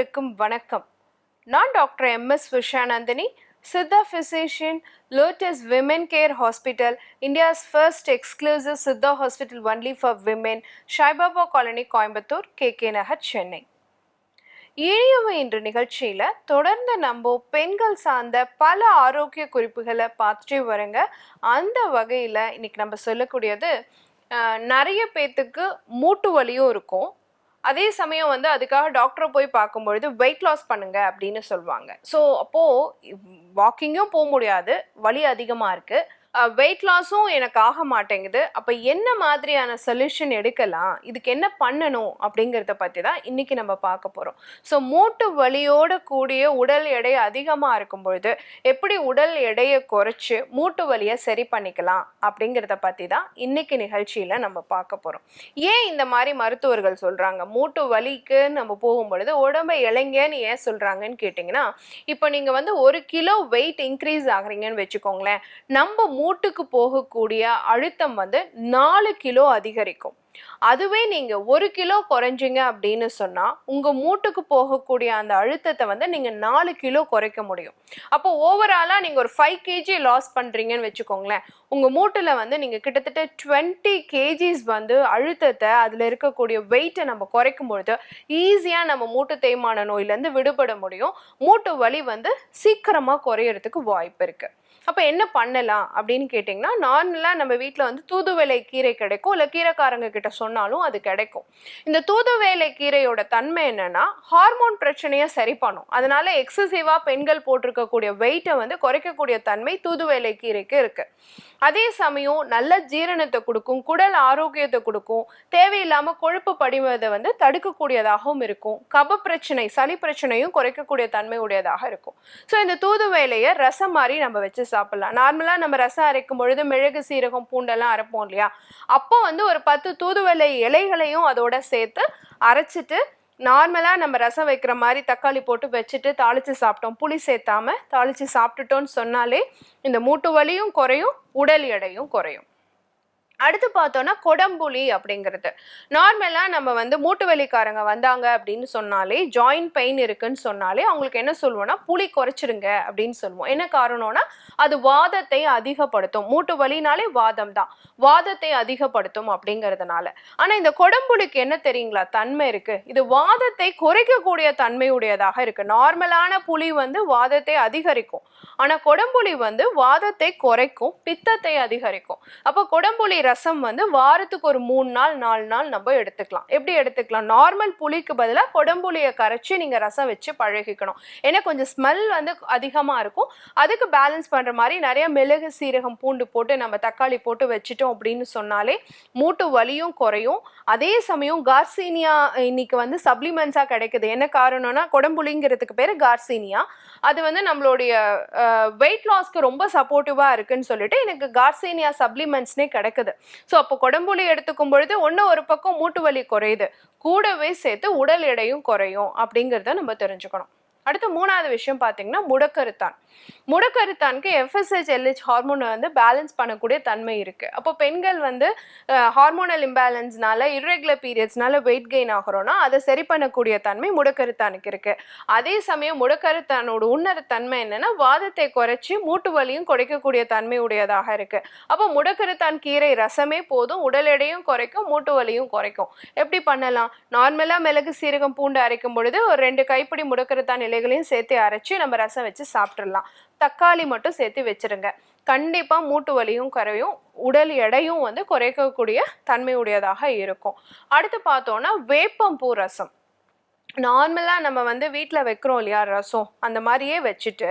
அனைவருக்கும் வணக்கம். நான் doctor M. S. Vishanandini Siddha physician Lotus women care hospital India's first exclusive Siddha hospital only for women Saibaba colony Coimbatore K K Nagar Chennai Iniyavai என்ற நிகழ்ச்சியில் தொடர்ந்து நம்ம பெண்கள் சார்ந்த பல ஆரோக்கிய குறிப்புகளை பார்த்துட்டே வரங்க. அந்த வகையில் இன்னைக்கு நம்ம சொல்லக்கூடியது நிறைய பேர்த்துக்கு மூட்டு வலியும் இருக்கும் அதே சமயம் வந்து அதுக்காக டாக்டரை போய் பார்க்கும்பொழுது வெயிட் லாஸ் பண்ணுங்க அப்படின்னு சொல்லுவாங்க ஸோ அப்போது வாக்கிங்கும் போக முடியாது வலி அதிகமாக இருக்குது வெயிட் லாஸும் எனக்கு ஆக மாட்டேங்குது. அப்போ என்ன மாதிரியான சொல்யூஷன் எடுக்கலாம்? இதுக்கு என்ன பண்ணணும்? அப்படிங்கிறத பற்றி தான் இன்றைக்கி நம்ம பார்க்க போகிறோம் ஸோ மூட்டு வலியோட கூடிய உடல் எடை அதிகமாக இருக்கும் பொழுது எப்படி உடல் எடையை குறைச்சி மூட்டு வலியை சரி பண்ணிக்கலாம்? அப்படிங்கிறத பற்றி தான் இன்றைக்கி நிகழ்ச்சியில் நம்ம பார்க்க போகிறோம் ஏன் இந்த மாதிரி மருத்துவர்கள் சொல்கிறாங்க மூட்டு வலிக்கு நம்ம போகும் பொழுது உடம்பை இளைஞன்னு ஏன் சொல்கிறாங்கன்னு கேட்டிங்கன்னா இப்போ நீங்கள் வந்து ஒரு கிலோ வெயிட் இன்க்ரீஸ் ஆகுறீங்கன்னு வச்சுக்கோங்களேன். நம்ம மூட்டுக்கு போகக்கூடிய அழுத்தம் வந்து நாலு கிலோ அதிகரிக்கும். அதுவே நீங்க ஒரு கிலோ குறைஞ்சிங்க அப்படின்னு சொன்னா உங்க மூட்டுக்கு போகக்கூடிய அந்த அழுத்தத்தை வந்து நீங்க நாலு கிலோ குறைக்க முடியும். அப்போ ஓவராலா நீங்க ஒரு ஃபைவ் கேஜி லாஸ் பண்றீங்கன்னு வச்சுக்கோங்களேன். உங்க மூட்டுல வந்து நீங்க கிட்டத்தட்ட டுவெண்ட்டி கேஜிஸ் வந்து அழுத்தத்தை அதுல இருக்கக்கூடிய வெயிட்டை நம்ம குறைக்கும் பொழுது ஈஸியா நம்ம மூட்டு தேய்மான நோயிலேருந்து விடுபட முடியும். மூட்டு வலி வந்து சீக்கிரமா குறையறதுக்கு வாய்ப்பு இருக்கு. அப்போ என்ன பண்ணலாம் அப்படின்னு கேட்டிங்கன்னா நார்மலாக நம்ம வீட்டில் வந்து தூதுவளை கீரை கிடைக்கும். இல்லை கீரைக்காரங்க கிட்ட சொன்னாலும் அது கிடைக்கும். இந்த தூதுவேலை கீரையோட தன்மை என்னன்னா ஹார்மோன் பிரச்சனையை சரி பண்ணும். அதனால எக்ஸசிவாக பெண்கள் போட்டிருக்கக்கூடிய வெயிட்டை வந்து குறைக்கக்கூடிய தன்மை தூதுவேலை கீரைக்கு இருக்குது அதே சமயம் நல்ல ஜீரணத்தை கொடுக்கும் குடல் ஆரோக்கியத்தை கொடுக்கும் தேவையில்லாம கொழுப்பு படிவதை வந்து தடுக்கக்கூடியதாகவும் இருக்கும். கப பிரச்சனை சளி பிரச்சனையும் குறைக்கக்கூடிய தன்மை உடையதாக இருக்கும். ஸோ இந்த தூதுவளையை ரசம் மாதிரி நம்ம வச்சு சாப்பிடலாம். நார்மலாக நம்ம ரசம் அரைக்கும் பொழுது மிளகு சீரகம் பூண்டெல்லாம் அரைப்போம் இல்லையா? அப்போ வந்து ஒரு பத்து தூதுவளை இலைகளையும் அதோட சேர்த்து அரைச்சிட்டு நார்மலாக நம்ம ரசம் வைக்கிற மாதிரி தக்காளி போட்டு வச்சுட்டு தாளித்து சாப்பிட்டோம். புளி சேர்த்தாமல் தாளித்து சாப்பிட்டுட்டோன்னு சொன்னாலே இந்த மூட்டு வலியும் குறையும் உடல் எடையும் குறையும். அடுத்து பார்த்தோன்னா கொடம்புலி அப்படிங்கிறது. நார்மலாக நம்ம வந்து மூட்டு வலிக்காரங்க வந்தாங்க அப்படின்னு சொன்னாலே ஜாயிண்ட் பெயின் இருக்குன்னு சொன்னாலே அவங்களுக்கு என்ன சொல்லுவோம்னா புளி குறைச்சிடுங்க அப்படின்னு சொல்லுவோம் என்ன காரணம்னா அது வாதத்தை அதிகப்படுத்தும். மூட்டு வலினாலே வாதம் தான். வாதத்தை அதிகப்படுத்தும் அப்படிங்கிறதுனால. ஆனால் இந்த கொடம்புலிக்கு என்ன தெரியுங்களா? தன்மை இருக்கு. இது வாதத்தை குறைக்கக்கூடிய தன்மையுடையதாக இருக்கு. நார்மலான புளி வந்து வாதத்தை அதிகரிக்கும். ஆனால் கொடம்புலி வந்து வாதத்தை குறைக்கும் பித்தத்தை அதிகரிக்கும். அப்போ கொடம்புலி ரசம் வந்து வாரத்துக்கு ஒரு மூணு நாள் நாலு நாள் நம்ம எடுத்துக்கலாம். எப்படி எடுத்துக்கலாம்? நார்மல் புளிக்கு பதிலாக கொடம்புளியை கரைச்சி நீங்கள் ரசம் வச்சு பழகிக்கணும். ஏன்னா கொஞ்சம் ஸ்மெல் வந்து அதிகமாக இருக்கும். அதுக்கு பேலன்ஸ் பண்ணுற மாதிரி நிறைய மிளகு சீரகம் பூண்டு போட்டு நம்ம தக்காளி போட்டு வச்சுட்டோம் அப்படின்னு சொன்னாலே மூட்டு வலியும் குறையும். அதே சமயம் கார்சீனியா இன்னைக்கு வந்து சப்ளிமெண்ட்ஸாக கிடைக்குது. என்ன காரணம்னா கொடம்புளிங்கிறதுக்கு பேர் கார்சீனியா அது வந்து நம்மளுடைய வெயிட் லாஸ்க்கு ரொம்ப சப்போர்ட்டிவாக இருக்குன்னு சொல்லிட்டு எனக்கு கார்சீனியா சப்ளிமெண்ட்ஸ்னே கிடைக்குது. ஸோ அப்போ கொடம்புளி எடுத்துக்கும் பொழுது ஒன்று ஒரு பக்கம் மூட்டு வலி குறையுது. கூடவே சேர்த்து உடல் எடையும் குறையும் அப்படிங்கிறத நம்ம தெரிஞ்சுக்கணும். அடுத்து மூணாவது விஷயம் பார்த்தீங்கன்னா முடக்கருத்தான். முடக்கருத்தானுக்கு எஃப்எஸ்ஹெச் எல்ஹெச் ஹார்மோனை வந்து பேலன்ஸ் பண்ணக்கூடிய தன்மை இருக்குது அப்போ பெண்கள் வந்து ஹார்மோனல் இம்பேலன்ஸ்னால இர்ரெகுலர் பீரியட்ஸ்னால வெயிட் கெயின் ஆகிறோன்னா அதை சரி பண்ணக்கூடிய தன்மை முடக்கருத்தானுக்கு இருக்குது அதே சமயம் முடக்கருத்தானோட உன்னர தன்மை என்னென்னா வாதத்தை குறைச்சி மூட்டு வலியும் குறைக்கக்கூடிய தன்மை உடையதாக இருக்குது அப்போ முடக்கருத்தான் கீரை ரசமே போதும் உடல் எடையும் குறைக்கும் மூட்டு வலியும் குறைக்கும். எப்படி பண்ணலாம்? நார்மலாக மிளகு சீரகம் பூண்டு அரைக்கும் பொழுது ஒரு ரெண்டு கைப்பிடி முடக்கருத்தான் இலைகளையும் சேர்த்து அரைச்சி நம்ம ரசம் வச்சு சாப்பிட்றலாம் தக்காளி மட்டும் சேர்த்து வச்சிருங்க. கண்டிப்பாக மூட்டு வலியும் குறையும் உடல் எடையும் வந்து குறைக்கக்கூடிய தன்மையுடையதாக இருக்கும். அடுத்து பார்த்தோன்னா வேப்பம்பூ ரசம். நார்மலாக நம்ம வந்து வீட்டில் வைக்கிறோம் இல்லையா ரசம் அந்த மாதிரியே வச்சுட்டு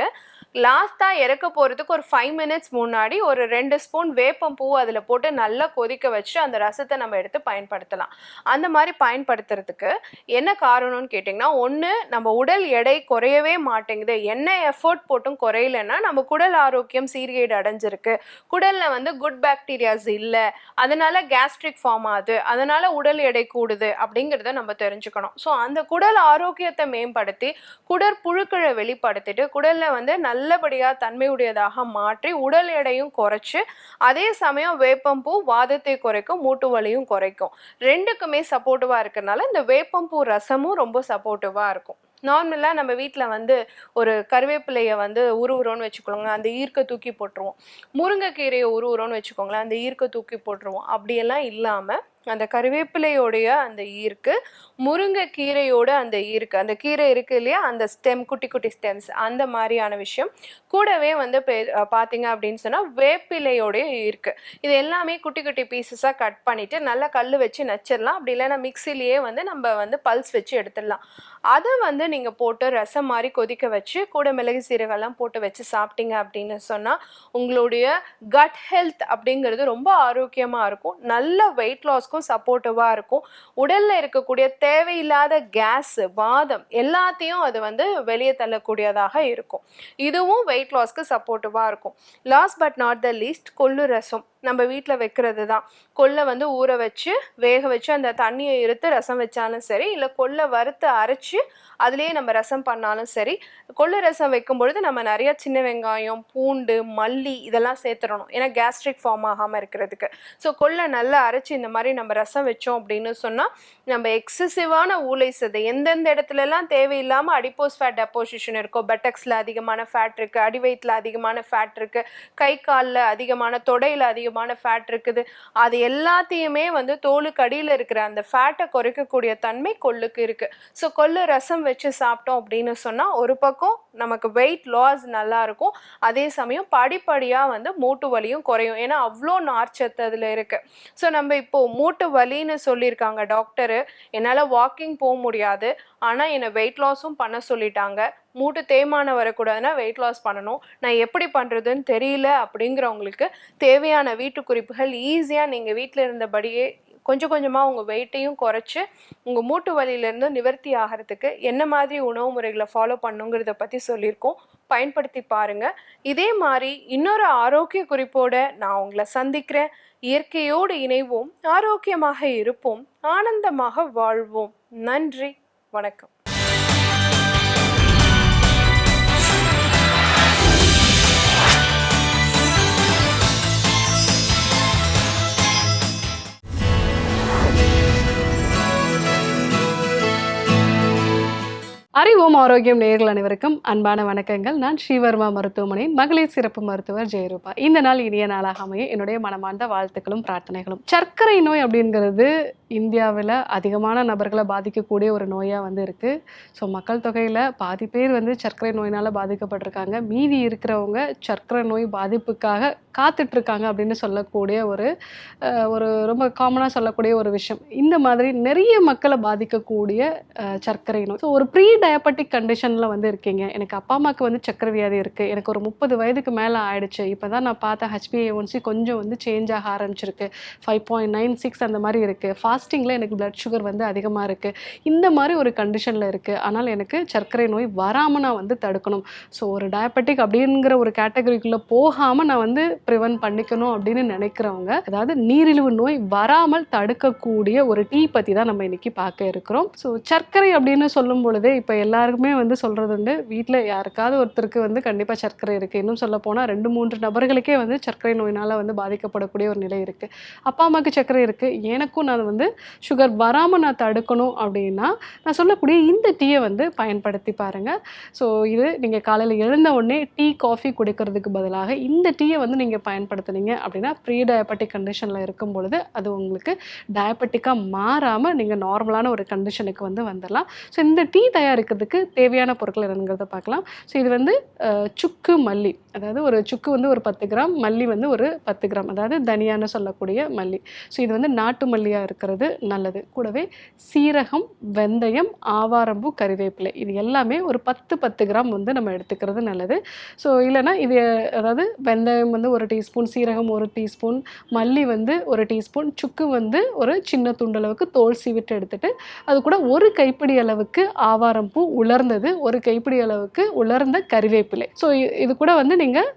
லாஸ்ட்டாக இறக்க போகிறதுக்கு ஒரு ஃபைவ் மினிட்ஸ் முன்னாடி ஒரு ரெண்டு ஸ்பூன் வேப்பம் பூ அதில் போட்டு நல்லா கொதிக்க வச்சு அந்த ரசத்தை நம்ம எடுத்து பயன்படுத்தலாம். அந்த மாதிரி பயன்படுத்துறதுக்கு என்ன காரணம்னு கேட்டிங்கன்னா ஒன்று நம்ம உடல் எடை குறையவே மாட்டேங்குது. என்ன எஃபோர்ட் போட்டும் குறையலன்னா நம்ம குடல் ஆரோக்கியம் சீர்கேடு அடைஞ்சிருக்கு. குடலில் வந்து குட் பாக்டீரியாஸ் இல்லை. அதனால கேஸ்ட்ரிக் ஃபார்ம் ஆகுது. அதனால உடல் எடை கூடுது அப்படிங்கிறத நம்ம தெரிஞ்சுக்கணும். ஸோ அந்த குடல் ஆரோக்கியத்தை மேம்படுத்தி குடற்புழுக்களை வெளிப்படுத்திட்டு குடல்ல வந்து நல்ல நல்லபடியாக தன்மையுடையதாக மாற்றி உடல் எடையும் குறைச்சி அதே சமயம் வேப்பம்பூ வாதத்தை குறைக்கும் மூட்டு வலியும் குறைக்கும். ரெண்டுக்குமே சப்போர்ட்டிவாக இருக்கிறனால இந்த வேப்பம்பூ ரசமும் ரொம்ப சப்போர்ட்டிவாக இருக்கும். நார்மலாக நம்ம வீட்டில் வந்து ஒரு கருவேப்பிலையை வந்து உருவுறோன்னு வச்சுக்கோங்க அந்த ஈர்க்க தூக்கி போட்டுருவோம். முருங்கைக்கீரையை உருவுறோன்னு வச்சுக்கோங்களேன் அந்த ஈர்க்க தூக்கி போட்டுருவோம். அப்படியெல்லாம் இல்லாமல் அந்த கருவேப்பிலையோடைய அந்த ஈர்க்கு முருங்கைக்கீரையோட அந்த ஈர்க்கு அந்த கீரை இருக்கு இல்லையா? அந்த ஸ்டெம் குட்டி குட்டி ஸ்டெம்ஸ் அந்த மாதிரியான விஷயம். கூடவே வந்து பே- பார்த்தீங்க அப்படின்னு சொன்னால் வேப்பிலையோடைய ஈர்க்கு. இது எல்லாமே குட்டி குட்டி பீசஸாக கட் பண்ணிவிட்டு நல்லா கல் வச்சு நச்சிடலாம் அப்படி இல்லைன்னா மிக்சிலேயே வந்து நம்ம வந்து பல்ஸ் வச்சு எடுத்துடலாம். அதை வந்து நீங்கள் போட்டு ரசம் மாதிரி கொதிக்க வச்சு கூட மிளகு சீரகம்லாம் போட்டு வச்சு சாப்பிட்டீங்க அப்படின்னு சொன்னால் உங்களுடைய கட் ஹெல்த் அப்படிங்கிறது ரொம்ப ஆரோக்கியமாக இருக்கும். நல்ல வெயிட் லாஸ்க்கும் சப்போர்ட்டிவாக இருக்கும். உடலில் இருக்கக்கூடிய தேவையில்லாத கேஸ் வாதம் எல்லாத்தையும் அது வந்து வெளியே தள்ளக்கூடியதாக இருக்கும். இதுவும் வெயிட் லாஸ்க்கு சப்போர்ட்டிவாக இருக்கும். Last but not the least கொள்ளு ரசம். நம்ம வீட்டில் வைக்கிறது தான் கொல்லை வந்து ஊற வச்சு வேக வச்சு அந்த தண்ணியை இருத்து ரசம் வச்சாலும் சரி இல்லை கொல்லை வறுத்து அரைச்சி அதுலேயே நம்ம ரசம் பண்ணாலும் சரி கொள்ளை ரசம் வைக்கும் பொழுது நம்ம நிறைய சின்ன வெங்காயம் பூண்டு மல்லி இதெல்லாம் சேர்த்துடணும். ஏன்னா கேஸ்ட்ரிக் ஃபார்ம் ஆகாமல் இருக்கிறதுக்கு. ஸோ கொல்லை நல்லா அரைச்சி இந்த மாதிரி நம்ம ரசம் வச்சோம் அப்படின்னு சொன்னால் நம்ம எக்ஸசிவான ஊலை சதை எந்தெந்த இடத்துலலாம் தேவையில்லாமல் அடிப்போஸ் ஃபேட் டெப்போசிஷன் இருக்கோ பெட்டக்ஸில் அதிகமான ஃபேட் இருக்குது அடிவயிற்றில் அதிகமான ஃபேட் இருக்குது கை காலில் அதிகமான தொடையில் அதிகம் அதிகமான ஃபேட் இருக்குது. அது எல்லாத்தையுமே வந்து தோலுக்கு அடியில் இருக்கிற அந்த ஃபேட்டை குறைக்கக்கூடிய தன்மை கொள்ளுக்கு இருக்குது ஸோ கொள்ளு ரசம் வச்சு சாப்பிட்டோம் அப்படின்னு சொன்னால் ஒரு பக்கம் நமக்கு வெயிட் லாஸ் நல்லாயிருக்கும் அதே சமயம் படிப்படியாக வந்து மூட்டு வலியும் குறையும். ஏன்னா அவ்வளோ நார்ச்சத்து அதில் இருக்குது ஸோ நம்ம இப்போது மூட்டு வலின்னு சொல்லியிருக்காங்க டாக்டரு. என்னால் வாக்கிங் போக முடியாது. ஆனால் என்னை வெயிட் லாஸும் பண்ண சொல்லிட்டாங்க. மூட்டு தேய்மானம் வரக்கூடாதுன்னா வெயிட் லாஸ் பண்ணணும். நான் எப்படி பண்ணுறதுன்னு தெரியல அப்படிங்கிறவங்களுக்கு தேவையான வீட்டு குறிப்புகள் ஈஸியாக நீங்கள் வீட்டில் இருந்தபடியே கொஞ்சம் கொஞ்சமாக உங்கள் வெயிட்டையும் குறைச்சி உங்கள் மூட்டு வலியிலேருந்து நிவர்த்தி ஆகிறதுக்கு என்ன மாதிரி உணவு முறைகளை ஃபாலோ பண்ணுங்கிறத பற்றி சொல்லியிருக்கோம். பயன்படுத்தி பாருங்கள் இதே மாதிரி இன்னொரு ஆரோக்கிய குறிப்போடு நான் உங்களை சந்திக்கிறேன். இயற்கையோடு இணைவோம். ஆரோக்கியமாக இருப்போம். ஆனந்தமாக வாழ்வோம். நன்றி. வணக்கம். அறிவோம் ஆரோக்கியம் நேர்கள் அனைவருக்கும் அன்பான வணக்கங்கள். நான் ஸ்ரீவர்மா மருத்துவமனையின் மகளிர் சிறப்பு மருத்துவர் ஜெயரூபா. இந்த நாள் இனிய நாளாக அமைய என்னுடைய மனமார்ந்த வாழ்த்துக்களும் பிரார்த்தனைகளும். சர்க்கரை நோய் அப்படிங்கிறது இந்தியாவில் அதிகமான நபர்களை பாதிக்கக்கூடிய ஒரு நோயாக வந்து இருக்குது ஸோ மக்கள் தொகையில் பாதி பேர் வந்து சர்க்கரை நோயினால் பாதிக்கப்பட்டிருக்காங்க. மீதி இருக்கிறவங்க சர்க்கரை நோய் பாதிப்புக்காக காத்துட்ருக்காங்க அப்படின்னு சொல்லக்கூடிய ஒரு ஒரு ரொம்ப காமனாக சொல்லக்கூடிய ஒரு விஷயம். இந்த மாதிரி நிறைய மக்களை பாதிக்கக்கூடிய சர்க்கரை நோய். ஸோ ஒரு ப்ரீ டயபெட்டிக் கண்டிஷனில் வந்து இருக்கீங்க. எனக்கு அப்பா அம்மாவுக்கு வந்து சக்கர வியாதி இருக்குது எனக்கு ஒரு முப்பது வயதுக்கு மேலே ஆயிடுச்சு. இப்போ தான் நான் பார்த்த ஹெச்பிஏஒன்சி கொஞ்சம் வந்து சேஞ்ச் ஆக ஆரம்பிச்சிருக்கு. ஃபைவ் பாயிண்ட் நைன் சிக்ஸ் அந்த மாதிரி இருக்குது ஃபாஸ்டிங்கில் எனக்கு பிளட் சுகர் வந்து அதிகமாக இருக்குது இந்த மாதிரி ஒரு கண்டிஷனில் இருக்குது ஆனால் எனக்கு சர்க்கரை நோய் வராமல் நான் வந்து தடுக்கணும். ஸோ ஒரு டயபெட்டிக் அப்படிங்கிற ஒரு கேட்டகரிக்குள்ளே போகாமல் நான் வந்து ப்ரிவென்ட் பண்ணிக்கணும் அப்படின்னு நினைக்கிறவங்க அதாவது நீரிழிவு நோய் வராமல் தடுக்கக்கூடிய ஒரு டீ பற்றி தான் நம்ம இன்றைக்கி பார்க்க இருக்கிறோம். ஸோ சர்க்கரை அப்படின்னு சொல்லும் பொழுதே இப்போ எல்லாருக்குமே வந்து சொல்கிறது உண்டு. வீட்டில் யாருக்காவது ஒருத்தருக்கு வந்து கண்டிப்பாக சர்க்கரை இருக்குது இன்னும் சொல்ல போனால் ரெண்டு மூன்று நபர்களுக்கே வந்து சர்க்கரை நோயினால் வந்து பாதிக்கப்படக்கூடிய ஒரு நிலை இருக்குது அப்பா அம்மாவுக்கு சர்க்கரை இருக்குது எனக்கும் நான் வந்து சுகர் வராமல் நான் தடுக்கணும் அப்படின்னா நான் சொல்லக்கூடிய இந்த டீயை வந்து பயன்படுத்தி பாருங்கள் ஸோ இது நீங்கள் காலையில் எழுந்த உடனே டீ காஃபி குடிக்கிறதுக்கு பதிலாக இந்த டீயை வந்து நீங்கள் பயன்படுத்துனீங்க அப்படின்னா ப்ரீ டயபெட்டிக் கண்டிஷனில் இருக்கும் பொழுது அது உங்களுக்கு டயபெட்டிக்காக மாறாமல் நீங்கள் நார்மலான ஒரு கண்டிஷனுக்கு வந்து வந்துடலாம் ஸோ இந்த டீ தயார் இருக்கிறதுக்கு தேவையான பொருட்கள் என்னங்கிறத பார்க்கலாம். ஸோ இது வந்து சுக்கு மல்லி. அதாவது ஒரு சுக்கு வந்து ஒரு பத்து கிராம் மல்லி வந்து ஒரு பத்து கிராம் அதாவது தனியான்னு சொல்லக்கூடிய மல்லி. ஸோ இது வந்து நாட்டு மல்லியாக இருக்கிறது நல்லது. கூடவே சீரகம் வெந்தயம் ஆவாரம்பூ கறிவேப்பிலை இது எல்லாமே ஒரு பத்து பத்து கிராம் வந்து நம்ம எடுத்துக்கிறது நல்லது. ஸோ இல்லைன்னா இது அதாவது வெந்தயம் வந்து ஒரு டீஸ்பூன் சீரகம் ஒரு டீஸ்பூன் மல்லி வந்து ஒரு டீஸ்பூன் சுக்கு வந்து ஒரு சின்ன துண்டளவுக்கு தோல் சீவிட்டு எடுத்துட்டு அது கூட ஒரு கைப்பிடி அளவுக்கு ஆவாரம்பூ உலர்ந்தது ஒரு கைப்பிடி அளவுக்கு உலர்ந்த கறிவேப்பிலை. ஸோ இது கூட வந்து நீங்கள்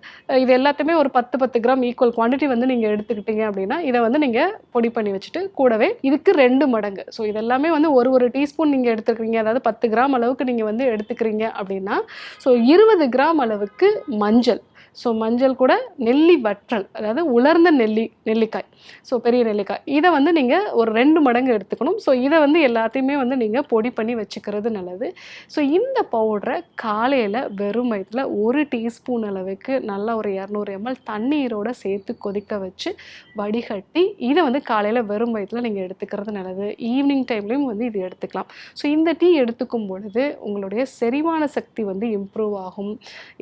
இது எல்லாத்தையுமே ஒரு பத்து பத்து கிராம் ஈக்குவல் குவாண்டிட்டி வந்து நீங்கள் எடுத்துக்கிட்டீங்க அப்படின்னா இதை வந்து நீங்கள் பொடி பண்ணி வச்சுட்டு கூடவே இதுக்கு ரெண்டு மடங்கு. ஸோ இதெல்லாமே வந்து ஒரு ஒரு டீஸ்பூன் நீங்கள் எடுத்துக்கிறீங்க. அதாவது பத்து கிராம் அளவுக்கு நீங்கள் வந்து எடுத்துக்கிறீங்க அப்படின்னா ஸோ இருபது கிராம் அளவுக்கு மஞ்சள். ஸோ மஞ்சள் கூட நெல்லி வற்றல் அதாவது உலர்ந்த நெல்லி நெல்லிக்காய். ஸோ பெரிய நெல்லிக்காய். இதை வந்து நீங்கள் ஒரு ரெண்டு மடங்கு எடுத்துக்கணும். ஸோ இதை வந்து எல்லாத்தையுமே வந்து நீங்கள் பொடி பண்ணி வச்சுக்கிறது நல்லது. ஸோ இந்த பவுடரை காலையில் வெறும் வயிற்றில் ஒரு டீஸ்பூன் அளவுக்கு நல்லா ஒரு இரநூறு எம்எல் தண்ணீரோட சேர்த்து கொதிக்க வச்சு வடிகட்டி இதை வந்து காலையில் வெறும் வயிற்றில் நீங்கள் எடுத்துக்கிறது நல்லது. ஈவினிங் டைம்லேயும் வந்து இது எடுத்துக்கலாம். ஸோ இந்த டீ எடுத்துக்கும் பொழுது உங்களுடைய செரிமான சக்தி வந்து இம்ப்ரூவ் ஆகும்.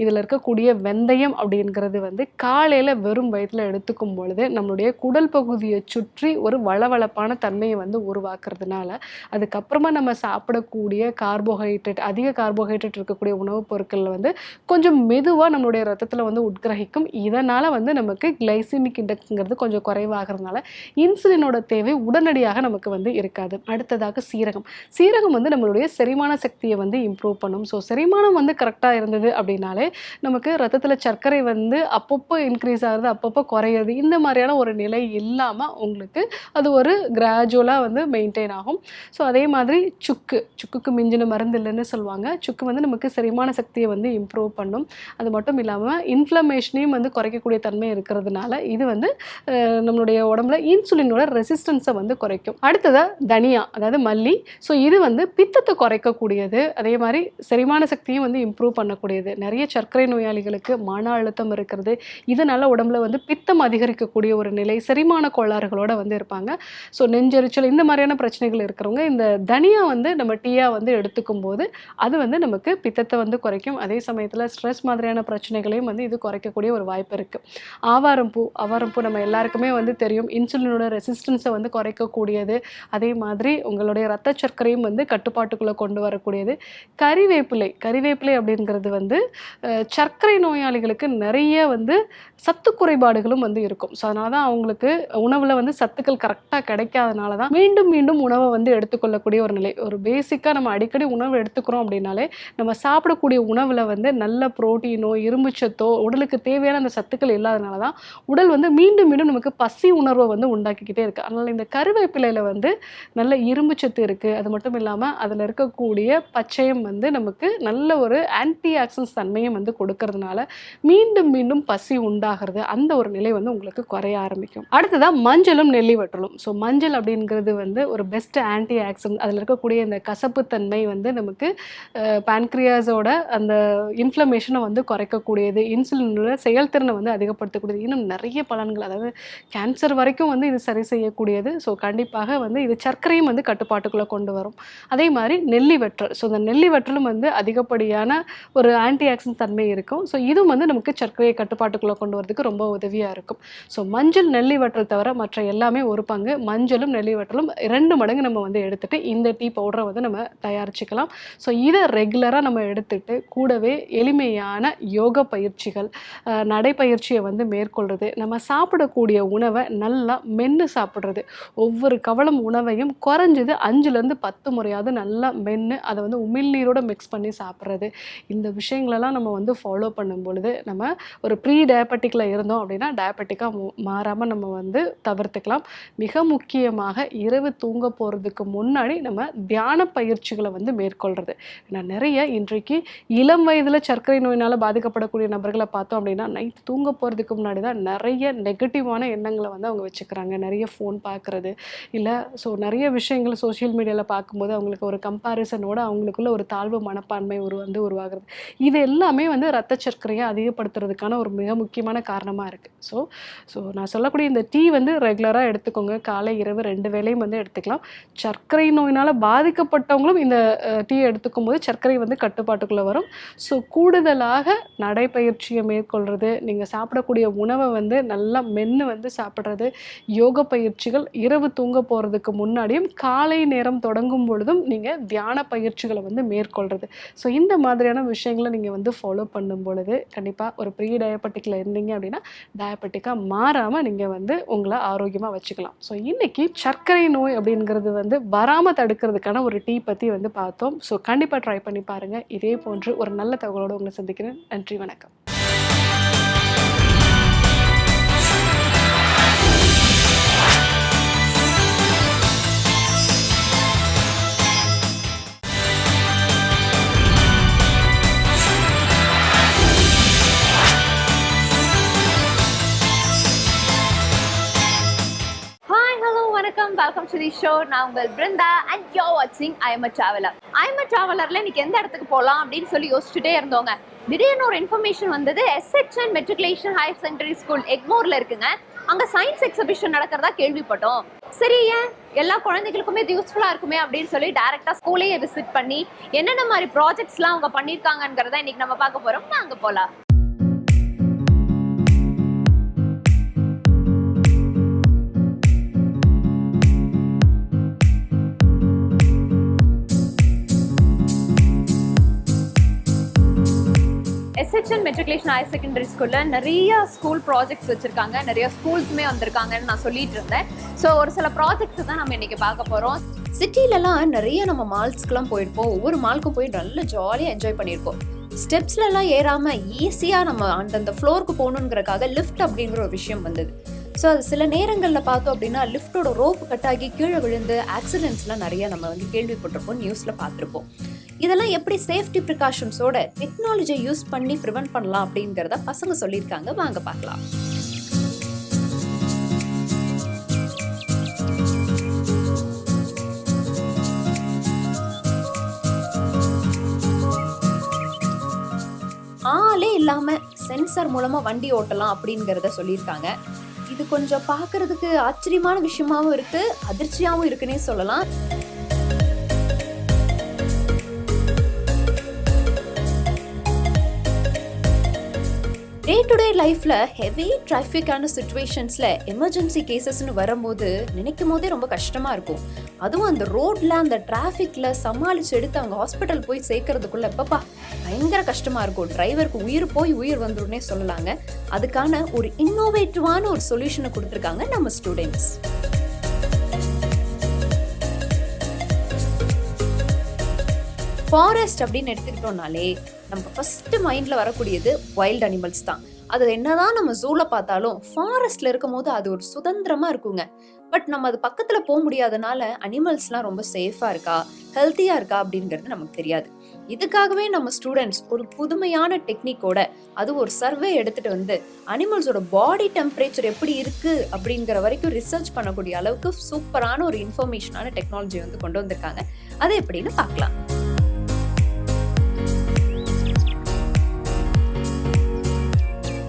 இதில் இருக்கக்கூடிய வெந்தயம் அப்படிங்கிறது வந்து காலையில் வெறும் வயிற்றில் எடுத்துக்கும் பொழுது நம்மளுடைய குடல் பகுதியை சுற்றி ஒரு வளவளப்பான தன்மையை வந்து உருவாக்குறதுனால அதுக்கப்புறமா நம்ம சாப்பிடக்கூடிய கார்போஹைட்ரேட் அதிக கார்போஹைட்ரேட் இருக்கக்கூடிய உணவுப் பொருட்களில் வந்து கொஞ்சம் மெதுவாக நம்மளுடைய ரத்தத்தில் வந்து உட்கிரகிக்கும். இதனால் வந்து நமக்கு கிளைசிமிக் இண்டெக்ஸ்ங்கிறது கொஞ்சம் குறைவாகிறதுனால இன்சுலினோட தேவை உடனடியாக நமக்கு வந்து இருக்காது. அடுத்ததாக சீரகம். சீரகம் வந்து நம்மளுடைய செரிமான சக்தியை வந்து இம்ப்ரூவ் பண்ணும். ஸோ செரிமானம் வந்து கரெக்டாக இருந்தது அப்படின்னாலே நமக்கு ரத்தத்தில் சர்க்கரை சர்க்கரை வந்து அப்பப்போ இன்க்ரீஸ் ஆகுது அப்பப்போ குறையுது. இந்த மாதிரியான ஒரு நிலை இல்லாமல் உங்களுக்கு அது ஒரு கிராஜுவலாக வந்து மெயின்டைன் ஆகும். ஸோ அதே மாதிரி சுக்கு. சுக்குக்கு மிஞ்சின மருந்து இல்லைன்னு சொல்லுவாங்க. சுக்கு வந்து நமக்கு செரிமான சக்தியை வந்து இம்ப்ரூவ் பண்ணும். அது மட்டும் இல்லாமல் இன்ஃப்ளமேஷனையும் வந்து குறைக்கக்கூடிய தன்மை இருக்கிறதுனால இது வந்து நம்மளுடைய உடம்புல இன்சுலினோட ரெசிஸ்டன்ஸை வந்து குறைக்கும். அடுத்ததாக தனியா அதாவது மல்லி. ஸோ இது வந்து பித்தத்தை குறைக்கக்கூடியது. அதே மாதிரி செரிமான சக்தியும் வந்து இம்ப்ரூவ் பண்ணக்கூடியது. நிறைய சர்க்கரை நோயாளிகளுக்கு மன அழுத்தம் இருக்கிறது. இதனால் உடம்புல வந்து பித்தம் அதிகரிக்கக்கூடிய ஒரு நிலை செரிமான கோளாறுகளோட வந்து இருப்பாங்க. ஸோ நெஞ்செரிச்சல் இந்த மாதிரியான பிரச்சனைகள் இருக்கிறவங்க இந்த தனியாக வந்து நம்ம டீயாக வந்து எடுத்துக்கும் போது அது வந்து நமக்கு பித்தத்தை வந்து குறைக்கும். அதே சமயத்தில் ஸ்ட்ரெஸ் மாதிரியான பிரச்சனைகளையும் வந்து இது குறைக்கக்கூடிய ஒரு வாய்ப்பு இருக்குது ஆவாரம்பூ ஆவாரம்பூ நம்ம எல்லாருக்குமே வந்து தெரியும். இன்சுலினோட ரெசிஸ்டன்ஸை வந்து குறைக்கக்கூடியது. அதே மாதிரி உங்களுடைய ரத்த சர்க்கரையும் வந்து கட்டுப்பாட்டுக்குள்ளே கொண்டு வரக்கூடியது. கறிவேப்பிலை கறிவேப்பிலை அப்படிங்கிறது வந்து சர்க்கரை நோயாளிகளுக்கு நிறைய வந்து சத்து குறைபாடுகளும் வந்து இருக்கும். ஸோ அதனால தான் அவங்களுக்கு உணவில் வந்து சத்துக்கள் கரெக்டாக கிடைக்காதனால தான் மீண்டும் மீண்டும் உணவை வந்து எடுத்துக்கொள்ளக்கூடிய ஒரு நிலை. ஒரு பேசிக்காக நம்ம அடிக்கடி உணவு எடுத்துக்கிறோம் அப்படின்னாலே நம்ம சாப்பிடக்கூடிய உணவில் வந்து நல்ல புரோட்டீனோ இரும்புச்சத்தோ உடலுக்கு தேவையான அந்த சத்துக்கள் இல்லாதனால தான் உடல் வந்து மீண்டும் மீண்டும் நமக்கு பசி உணர்வை வந்து உண்டாக்கிக்கிட்டே இருக்குது அதனால் இந்த கருவேப்பிலையில் வந்து நல்ல இரும்புச்சத்து இருக்குது அது மட்டும் இல்லாமல் அதில் இருக்கக்கூடிய பச்சையம் வந்து நமக்கு நல்ல ஒரு ஆன்டி ஆக்சிடன்ஸ் தன்மையும் வந்து கொடுக்கறதுனால மீண்டும் மீண்டும் பசி உண்டாகிறது. அந்த ஒரு நிலை வந்து உங்களுக்கு குறைய ஆரம்பிக்கும். அடுத்ததாக மஞ்சளும் நெல்லி வற்றலும் ஸோ மஞ்சள் அப்படிங்கிறது வந்து ஒரு பெஸ்ட் ஆன்டி ஆக்சிடென்ட் அதில் இருக்கக்கூடிய இந்த கசப்புத்தன்மை வந்து நமக்கு பான்க்ரியாஸோட அந்த இன்ஃப்ளமேஷனை வந்து குறைக்கக்கூடியது. இன்சுலினோட செயல்திறனை வந்து அதிகப்படுத்தக்கூடியது. இன்னும் நிறைய பலன்கள் அதாவது கேன்சர் வரைக்கும் வந்து இது சரி செய்யக்கூடியது. ஸோ கண்டிப்பாக வந்து இது சர்க்கரையும் வந்து கட்டுப்பாட்டுக்குள்ளே கொண்டு வரும். அதே மாதிரி நெல்லி வற்றல் ஸோ இந்த நெல்லி வற்றலும் வந்து அதிகப்படியான ஒரு ஆன்டி ஆக்சிடென்ட் தன்மை இருக்கும். ஸோ இதுவும் வந்து நமக்கு சர்க்கரையை கட்டுப்பாட்டுக்குள்ளே கொண்டு வரதுக்கு ரொம்ப உதவியாக இருக்கும். ஸோ மஞ்சள் நெல்லி வற்றல் தவிர மற்ற எல்லாமே ஒரு பங்கு. மஞ்சளும் நெல்லி வற்றலும் ரெண்டு மடங்கு நம்ம வந்து எடுத்துட்டு இந்த டீ பவுடரை வந்து நம்ம தயாரிச்சுக்கலாம். ஸோ இதை ரெகுலராக நம்ம எடுத்துகிட்டு கூடவே எளிமையான யோக பயிற்சிகள் நடைப்பயிற்சியை வந்து மேற்கொள்கிறது நம்ம சாப்பிடக்கூடிய உணவை நல்லா மென்று சாப்பிட்றது. ஒவ்வொரு கவளம் உணவையும் குறைஞ்சது அஞ்சுலேருந்து பத்து முறையாவது நல்லா மென்று அதை வந்து உமிழ்நீரோடு மிக்ஸ் பண்ணி சாப்பிட்றது. இந்த விஷயங்களெல்லாம் நம்ம வந்து ஃபாலோ பண்ணும் பொழுது நம்ம ஒரு ப்ரீ டயபெட்டிக்கில் இருந்தோம் அப்படின்னா டயபெட்டிக்காக மாறாமல் நம்ம வந்து தவிர்த்துக்கலாம். மிக முக்கியமாக இரவு தூங்க போகிறதுக்கு முன்னாடி நம்ம தியான பயிற்சிகளை வந்து மேற்கொள்கிறது நான் நிறைய இன்றைக்கு இளம் வயதில் சர்க்கரை நோயினால் பாதிக்கப்படக்கூடிய நபர்களை பார்த்தோம் அப்படின்னா நைட் தூங்க போகிறதுக்கு முன்னாடி தான் நிறைய நெகட்டிவான எண்ணங்களை வந்து அவங்க வச்சுக்கிறாங்க. நிறைய ஃபோன் பார்க்குறது. இல்லை ஸோ நிறைய விஷயங்கள் சோஷியல் மீடியாவில் பார்க்கும்போது அவங்களுக்கு ஒரு கம்பாரிசனோட அவங்களுக்குள்ள ஒரு தாழ்வு மனப்பான்மை ஒரு வந்து உருவாகிறது. இது எல்லாமே வந்து ரத்த சர்க்கரையை அதிகப்படுத்துறதுக்கான ஒரு மிக முக்கியமான காரணமாக இருக்குது ஸோ ஸோ நான் சொல்லக்கூடிய இந்த டீ வந்து ரெகுலராக எடுத்துக்கோங்க. காலை இரவு ரெண்டு வேலையும் வந்து எடுத்துக்கலாம். சர்க்கரை நோயினால் பாதிக்கப்பட்டவங்களும் இந்த டீ எடுத்துக்கும் போது சர்க்கரை வந்து கட்டுப்பாட்டுக்குள்ளே வரும். ஸோ கூடுதலாக நடைப்பயிற்சியை மேற்கொள்கிறது நீங்கள் சாப்பிடக்கூடிய உணவை வந்து நல்லா மென்று வந்து சாப்பிட்றது யோக பயிற்சிகள் இரவு தூங்க போகிறதுக்கு முன்னாடியும் காலை நேரம் தொடங்கும் பொழுதும் நீங்கள் தியான பயிற்சிகளை வந்து மேற்கொள்கிறது ஸோ இந்த மாதிரியான விஷயங்களை நீங்கள் வந்து ஃபாலோ பண்ணும் பொழுது கண்டிப்பாக ஒரு ப்ரீ டயபெட்டிக்கில் இருந்தீங்க அப்படின்னா டயபெட்டிக்காக மாறாமல் நீங்கள் வந்து உங்களை ஆரோக்கியமாக வச்சுக்கலாம். ஸோ இன்னைக்கு சர்க்கரை நோய் அப்படிங்கிறது வந்து வராமல் தடுக்கிறதுக்கான ஒரு டீ பற்றி வந்து பார்த்தோம். ஸோ கண்டிப்பாக ட்ரை பண்ணி பாருங்கள் இதே போன்று ஒரு நல்ல தகவலோடு உங்களை சந்திக்கிறேன். நன்றி வணக்கம். தி ஷோ நான் உங்கள் பிருந்தா அண்ட் யோ வாட்சிங் I am a traveller I am a டிராவலர்ல இன்னைக்கு எந்த இடத்துக்கு போகலாம் அப்படின்னு சொல்லி யோசிச்சுட்டே இருந்தோங்க திடீர்னு ஒரு இன்ஃபர்மேஷன் வந்தது. SHN matriculation higher secondary school எக்மோர்ல இருக்குங்க. அங்க சயின்ஸ் எக்ஸிபிஷன் நடக்கிறதா கேள்விப்பட்டோம். சரி ஏன்? எல்லா குழந்தைகளுக்குமே இது யூஸ்ஃபுல்லா இருக்குமே அப்படின்னு சொல்லி டேரெக்டாக ஸ்கூலையே விசிட் பண்ணி என்னென்ன மாதிரி ப்ராஜெக்ட்ஸ்லாம் அவங்க பண்ணியிருக்காங்கிறத இன்னைக்கு நம்ம பார்க்க போறோம். வாங்க போலாம். செக்ஷன் மெட்ரிகுலேஷன் ஹையர் செகண்டரி ஸ்கூலில் நிறைய ஸ்கூல் ப்ராஜெக்ட்ஸ் வச்சுருக்காங்க. நிறைய ஸ்கூல்ஸுமே வந்திருக்காங்கன்னு நான் சொல்லிட்டு இருந்தேன். ஸோ ஒரு சில ப்ராஜெக்ட்ஸ் தான் நம்ம இன்னைக்கு பார்க்க போகிறோம் சிட்டிலலாம் நிறைய நம்ம மால்ஸ்க்குலாம் போயிருப்போம். ஒவ்வொரு மால்க்கும் போய் நல்ல ஜாலியாக என்ஜாய் பண்ணியிருப்போம். ஸ்டெப்ஸ்லலாம் ஏறாமல் ஈஸியாக நம்ம அந்தந்த ஃப்ளோருக்கு போகணுங்கிறக்காக லிஃப்ட் அப்படிங்கிற ஒரு விஷயம் வந்தது. ஸோ அது சில நேரங்களில் பார்த்தோம் அப்படின்னா லிஃப்ட்டோட ரோப் கட்டாகி கீழே விழுந்து ஆக்சிடென்ட்ஸ்லாம் நிறைய நம்ம வந்து கேள்விப்பட்டிருப்போம் நியூஸில் பார்த்துருப்போம். இதெல்லாம் எப்படி சேஃப்டி ப்ரிகாஷன்ஸோட டெக்னாலஜியை யூஸ் பண்ணி ப்ரிவென்ட் பண்ணலாம் அப்படிங்கிறத பசங்க சொல்லியிருக்காங்க. வாங்க பார்க்கலாம். ஆளே இல்லாம சென்சார் மூலமா வண்டி ஓட்டலாம் அப்படிங்கிறத சொல்லியிருக்காங்க. இது கொஞ்சம் பார்க்கறதுக்கு ஆச்சரியமான விஷயமாவும் இருக்கு அதிர்ச்சியாவும் இருக்குன்னே சொல்லலாம். டே டு டே லைஃப்ல ஹெவி டிராஃபிக்கான சுச்சுவேஷன்ஸில் எமர்ஜென்சி கேசஸ்னு வரும்போது நினைக்கும் போதே ரொம்ப கஷ்டமாக இருக்கும். அதுவும் அந்த ரோட்டில் அந்த டிராஃபிக்கில் சமாளித்து எடுத்து அவங்க ஹாஸ்பிட்டல் போய் சேர்க்கறதுக்குள்ளே எப்பப்பா பயங்கர கஷ்டமாக இருக்கும். டிரைவருக்கு உயிர் போய் உயிர் வந்துருன்னே சொல்லலாங்க. அதுக்கான ஒரு இன்னோவேட்டிவான ஒரு சொல்யூஷனை கொடுத்துருக்காங்க நம்ம ஸ்டூடெண்ட்ஸ் ஃபாரஸ்ட் அப்படின்னு எடுத்துக்கிட்டோம்னாலே நமக்கு ஃபஸ்ட்டு மைண்டில் வரக்கூடியது வைல்ட் அனிமல்ஸ் தான். அது என்னதான் நம்ம ஜூல பார்த்தாலும் ஃபாரஸ்ட்ல இருக்கும் போது அது ஒரு சுதந்திரமா இருக்குங்க. பட் நம்ம அது பக்கத்துல போக முடியாதனால அனிமல்ஸ்லாம் ரொம்ப சேஃபா இருக்கா ஹெல்த்தியா இருக்கா அப்படிங்கிறது நமக்கு தெரியாது. இதுக்காகவே நம்ம ஸ்டூடெண்ட்ஸ் ஒரு புதுமையான டெக்னிக்கோட அது ஒரு சர்வே எடுத்துட்டு வந்து அனிமல்ஸோட பாடி டெம்பரேச்சர் எப்படி இருக்கு அப்படிங்கிற வரைக்கும் ரிசர்ச் பண்ணக்கூடிய அளவுக்கு சூப்பரான ஒரு இன்ஃபர்மேஷனான டெக்னாலஜி வந்து கொண்டு வந்திருக்காங்க. அதை எப்படின்னு பார்க்கலாம்.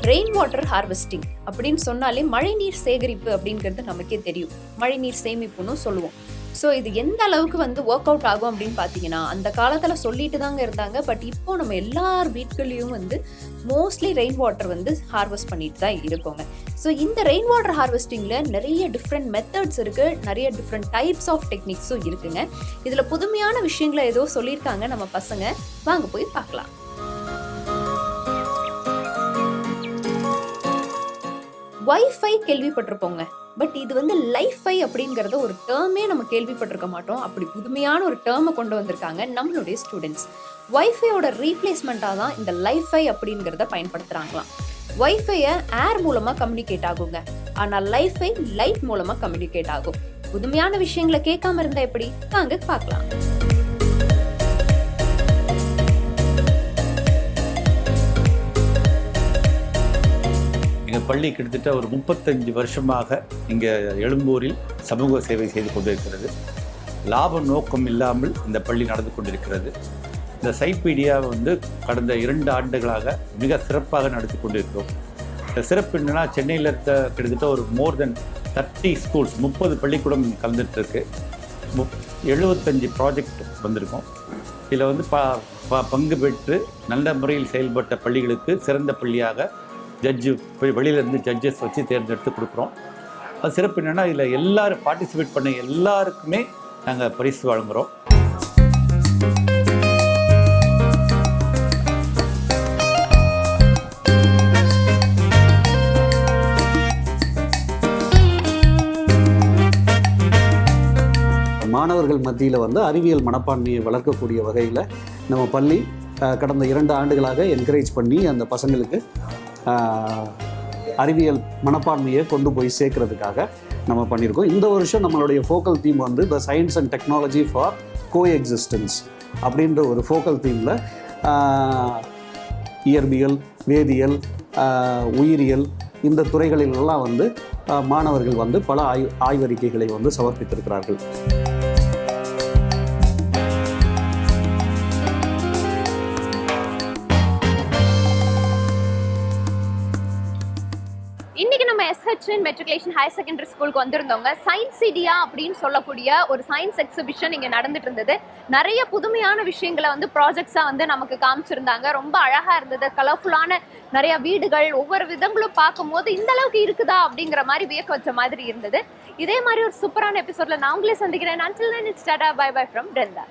ரெயின் வாட்டர் ஹார்வெஸ்டிங் அப்படின்னு சொன்னாலே மழைநீர் சேகரிப்பு அப்படிங்கிறது நமக்கே தெரியும். மழைநீர் சேமிப்புன்னு சொல்லுவோம். ஸோ இது எந்த அளவுக்கு வந்து ஒர்க் அவுட் ஆகும் அப்படின்னு பார்த்தீங்கன்னா அந்த காலத்தில் சொல்லிட்டு தாங்க இருந்தாங்க. பட் இப்போ நம்ம எல்லார் வீட்கள்லையும் வந்து மோஸ்ட்லி ரெயின் வாட்டர் வந்து ஹார்வெஸ்ட் பண்ணிட்டு தான் இருக்கோங்க. ஸோ இந்த ரெயின் வாட்டர் ஹார்வெஸ்டிங்கில் நிறைய டிஃப்ரெண்ட் மெத்தட்ஸ் இருக்குது நிறைய டிஃப்ரெண்ட் டைப்ஸ் ஆஃப் டெக்னிக்ஸும் இருக்குங்க. இதில் புதுமையான விஷயங்களை ஏதோ சொல்லியிருக்காங்க நம்ம பசங்க. வாங்க போய் பார்க்கலாம். வைஃபை கேள்விப்பட்டிருப்போங்க. பட் இது வந்து லைஃபை அப்படிங்கிறத ஒரு டேர்மே நம்ம கேள்விப்பட்டிருக்க மாட்டோம். அப்படி புதுமையான ஒரு டேர்மை கொண்டு வந்திருக்காங்க நம்மளுடைய ஸ்டூடெண்ட்ஸ் வைஃபையோட ரீப்ளேஸ்மெண்ட்டாக தான் இந்த லைஃபை அப்படிங்கிறத பயன்படுத்துகிறாங்களாம் வைஃபையை ஏர் மூலமாக கம்யூனிகேட் ஆகுங்க. ஆனால் லைஃபை லைட் மூலமாக கம்யூனிகேட் ஆகும். புதுமையான விஷயங்களை கேட்காம இருந்தால் எப்படி? வாங்க பார்க்கலாம். எங்கள் பள்ளி கிட்டத்தட்ட ஒரு முப்பத்தஞ்சு வருஷமாக இங்கே எழும்பூரில் சமூக சேவை செய்து கொண்டிருக்கிறது. லாப நோக்கம் இல்லாமல் இந்த பள்ளி நடந்து கொண்டிருக்கிறது. இந்த சைப்பீடியா வந்து கடந்த இரண்டு ஆண்டுகளாக மிக சிறப்பாக நடத்தி கொண்டிருக்கிறோம். இந்த சிறப்பு என்னன்னா சென்னையில் இருக்க கிட்டத்தட்ட ஒரு மோர் தென் தேர்ட்டி ஸ்கூல்ஸ் முப்பது பள்ளிக்கூடம் கலந்துட்டுருக்கு. முப் எழுபத்தஞ்சு ப்ராஜெக்ட் வந்திருக்கோம். இதில் வந்து ப ப- பங்கு பெற்று நல்ல முறையில் செயல்பட்ட பள்ளிகளுக்கு சிறந்த பள்ளியாக ஜட்ஜு போய் வெளியிலேருந்து ஜட்ஜஸ் வச்சு தேர்ந்தெடுத்து கொடுக்குறோம். அது சிறப்பு என்னென்னா இதில் எல்லாரும் பார்ட்டிசிபேட் பண்ண எல்லாருக்குமே நாங்கள் பரிசு வழங்குகிறோம் மாணவர்கள் மத்தியில் வந்து அறிவியல் மனப்பான்மையை வளர்க்கக்கூடிய வகையில் நம்ம பள்ளி கடந்த இரண்டு ஆண்டுகளாக என்கரேஜ் பண்ணி அந்த பசங்களுக்கு அறிவியல் மனப்பான்மையை கொண்டு போய் சேர்க்கறதுக்காக நம்ம பண்ணியிருக்கோம். இந்த வருஷம் நம்மளுடைய ஃபோக்கல் தீம் வந்து the science and technology for coexistence அப்படின்ற ஒரு ஃபோக்கல் தீமில் இயற்பியல் வேதியியல் உயிரியல் இந்த துறைகளிலெல்லாம் வந்து மாணவர்கள் வந்து பல ஆய் ஆய்வறிக்கைகளை வந்து சமர்ப்பித்திருக்கிறார்கள். நம்ம மெட்ரிகுலேஷன் ஹையர் செகண்டரி ஸ்கூலுக்கு வந்திருந்தவங்க சயின்ஸ் சிடியா அப்படின்னு சொல்லக்கூடிய ஒரு சயின்ஸ் எக்ஸிபிஷன் இங்க நடந்துட்டு இருந்தது. நிறைய புதுமையான விஷயங்களை வந்து ப்ராஜெக்ட்ஸா வந்து நமக்கு காமிச்சிருந்தாங்க. ரொம்ப அழகா இருந்தது. கலர்ஃபுல்லான நிறைய வீடுகள் ஒவ்வொரு விதங்களும் பார்க்கும்போது இந்த அளவுக்கு இருக்குதா அப்படிங்கிற மாதிரி வியக்க வச்ச மாதிரி இருந்தது. இதே மாதிரி ஒரு சூப்பரான எபிசோட்ல நான் உங்களே சந்திக்கிறேன். Until then it's tata bye bye from Brinda